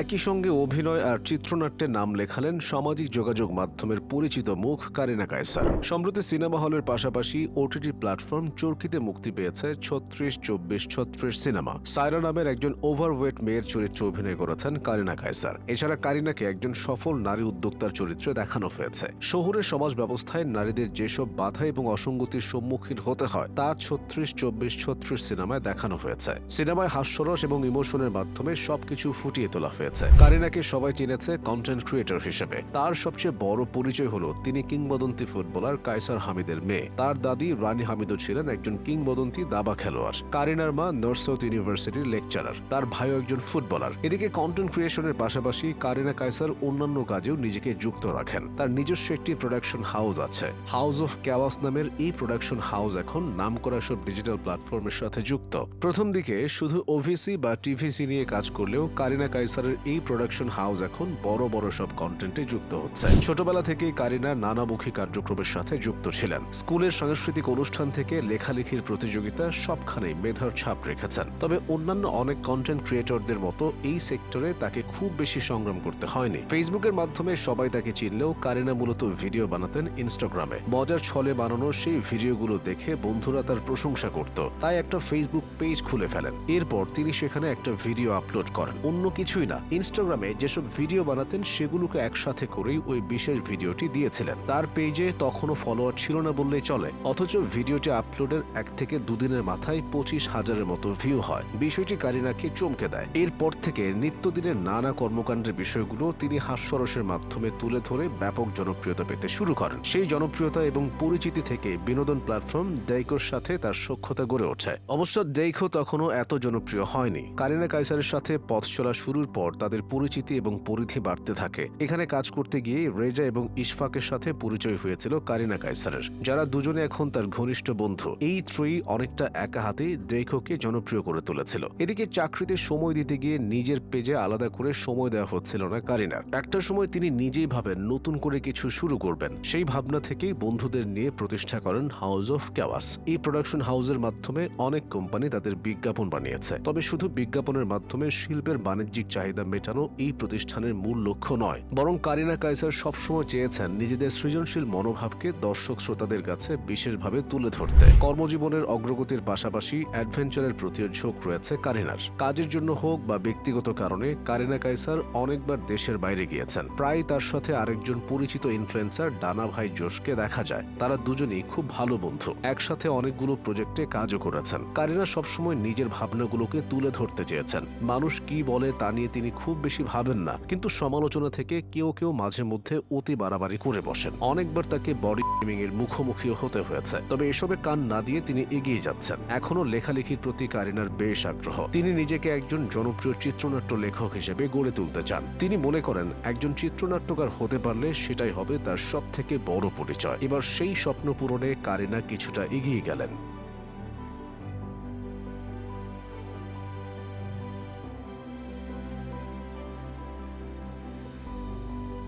একই সঙ্গে অভিনয় আর চিত্রনাট্যে নাম লেখালেন সামাজিক যোগাযোগ মাধ্যমের পরিচিত মুখ কারিনা কায়সার। সম্প্রতি সিনেমা হলের পাশাপাশি ওটিটি প্ল্যাটফর্ম চরকিতে মুক্তি পেয়েছে ছত্রিশ চব্বিশ ছত্রিশ সিনেমা। সায়রা নামের একজন ওভারওয়েট মেয়ের চরিত্রে অভিনয় করেছেন কারিনা কায়সার। এছাড়া কারিনাকে একজন সফল নারী উদ্যোক্তার চরিত্রে দেখানো হয়েছে। শহুরে সমাজ ব্যবস্থায় নারীদের যেসব বাধা এবং অসঙ্গতির সম্মুখীন হতে হয়, তা ছত্রিশ চব্বিশ ছত্রিশ সিনেমায় দেখানো হয়েছে। সিনেমায় হাস্যরস এবং ইমোশনের মাধ্যমে সবকিছু ফুটিয়ে তোলা হয়েছে। কারিনাকে সবাই চিনেছে কন্টেন্ট ক্রিয়েটর হিসেবে। তার সবচেয়ে বড় পরিচয় হলো তিনি কিংবদন্তি ফুটবলার কায়সার হামিদের মেয়ে। তার দাদি রানী হামিদও ছিলেন একজন কিংবদন্তি দাবা খেলোয়াড়। কারিনার মা নর্থ ইউনিভার্সিটির লেকচারার। তার ভাইও একজন ফুটবলার। এদিকে কন্টেন্ট ক্রিয়েশনের পাশাপাশি কারিনা কায়সার অন্যান্য কাজেও নিজেকে যুক্ত রাখেন। তার নিজস্ব একটি প্রোডাকশন হাউস আছে। হাউস অফ ক্যাওয়াস নামের এই প্রোডাকশন হাউস এখন নাম করা সব ডিজিটাল প্ল্যাটফর্মের সাথে যুক্ত। প্রথম দিকে শুধু ওভিসি বা টিভিসি নিয়ে কাজ করলেও কারিনা কাইসারের এই প্রোডাকশন হাউস এখন বড় বড় সব কন্টেন্টে যুক্ত হচ্ছে। ছোটবেলা থেকেই কারিনা নানামুখী কার্যক্রমের সাথে যুক্ত ছিলেন। স্কুলের সাংস্কৃতিক অনুষ্ঠান থেকে লেখালেখির প্রতিযোগিতা সবখানেই মেধার ছাপ রেখেছেন। তবে অন্যান্য অনেক কন্টেন্ট ক্রিয়েটরদের মতো এই সেক্টরে তাকে খুব বেশি সংগ্রাম করতে হয়নি। ফেসবুকের মাধ্যমে সবাই তাকে চিনলেও কারিনা মূলত ভিডিও বানাতেন ইনস্টাগ্রামে মজার ছলে বানানো সেই ভিডিওগুলো দেখে বন্ধুরা তার প্রশংসা করত। তাই একটা ফেসবুক পেজ খুলে ফেলেন। এরপর তিনি সেখানে একটা ভিডিও আপলোড করেন। অন্য কিছুই না। ইনস্টাগ্রামে যেসব ভিডিও বানাতেন সেগুলোকে একসাথে করেই ওই বিশেষ ভিডিওটি দিয়েছিলেন। তার পেজে তখনও ফলোয়ার ছিল না বললেই চলে, অথচ ভিডিওটি আপলোডের এক থেকে দুদিনের মাথায় পঁচিশ হাজারের মতো ভিউ হয়। বিষয়টি কারিনাকে চমকে দেয়। এরপর থেকে নিত্যদিনের নানা কর্মকাণ্ডের বিষয়গুলো তিনি হাস্যরসের মাধ্যমে তুলে ধরে ব্যাপক জনপ্রিয়তা পেতে শুরু করেন। সেই জনপ্রিয়তা এবং পরিচিতি থেকে বিনোদন প্ল্যাটফর্ম ডেইকোর সাথে তার সখ্যতা গড়ে ওঠে। অবশ্য ডেইকো তখনও এত জনপ্রিয় হয়নি। কারিনা কাইসারের সাথে পথ চলা শুরুর পর তাদের পরিচিতি এবং পরিধি বাড়তে থাকে। এখানে কাজ করতে গিয়ে রেজা এবং ইশফাকের সাথে পরিচয় হয়েছিল কারিনা কাইসারের যারা দুজনে এখন তার ঘনিষ্ঠ বন্ধু। এই ত্রয়ী অনেকটা একা হাতে ডেইকোকে জনপ্রিয় করে তুলেছিল। এদিকে চাকরিতে সময় দিতে গিয়ে নিজের পেজে আলাদা করে সময় দেওয়া হচ্ছিল না কারিনার। একটা সময় তিনি নিজেই ভাবেন নতুন করে কিছু শুরু করবেন। সেই ভাবনা থেকেই বন্ধুদের নিয়ে প্রতিষ্ঠা করেন হাউস অফ ক্যাওয়াস। এই প্রোডাকশন হাউসের মাধ্যমে অনেক কোম্পানি তাদের বিজ্ঞাপন বানিয়েছে। তবে শুধু বিজ্ঞাপনের মাধ্যমে শিল্পের বাণিজ্যিক চাহিদা মেটানো এই প্রতিষ্ঠানের মূল লক্ষ্য নয়। বরং কারিনা কাইসার সবসময় চেয়েছেন নিজেদের সৃজনশীল মনোভাবকে দর্শক শ্রোতাদের কাছে বিশেষভাবে তুলে ধরতে। কর্মজীবনের অগ্রগতির পাশাপাশি অ্যাডভেঞ্চারের প্রতিও ঝোঁক রয়েছে কারিনার। কাজের জন্য হোক বা ব্যক্তিগত কারণে, কারিনা কাইসার অনেকবার দেশের বাইরে গিয়েছেন। প্রায় তার সাথে আরেকজন পরিচিত ইনফ্লুয়েন্সার ডানা ভাই জোশকে দেখা যায়। তারা দুজনেই খুব ভালো বন্ধু। একসাথে অনেকগুলো প্রজেক্টে কাজও করেছেন। কারিনা সবসময় নিজের ভাবনাগুলোকে তুলে ধরতে চেয়েছেন। মানুষ কি বলে তা নিয়ে তিনি খুব বেশি ভাবেন না। কিন্তু সমালোচনা থেকে কেউ কেউ মাঝে মধ্যে অতি বাড়াবাড়ি করে বসেন। অনেকবার তাকে বডি গেমিং এর মুখোমুখিও হতে হয়েছে। তবে এসবে কান না দিয়ে তিনি এগিয়ে যাচ্ছেন। এখনও লেখালেখির প্রতি কারিনার বেশ আগ্রহ। তিনি নিজেকে একজন জনপ্রিয় চিত্রনাট্য লেখক হিসেবে গড়ে তুলতে চান। তিনি মনে করেন, একজন চিত্রনাট্যকার হতে পারলে সেটাই হবে তার সব থেকে বড় পরিচয়। এবার সেই স্বপ্ন পূরণে কারিনা কিছুটা এগিয়ে গেলেন।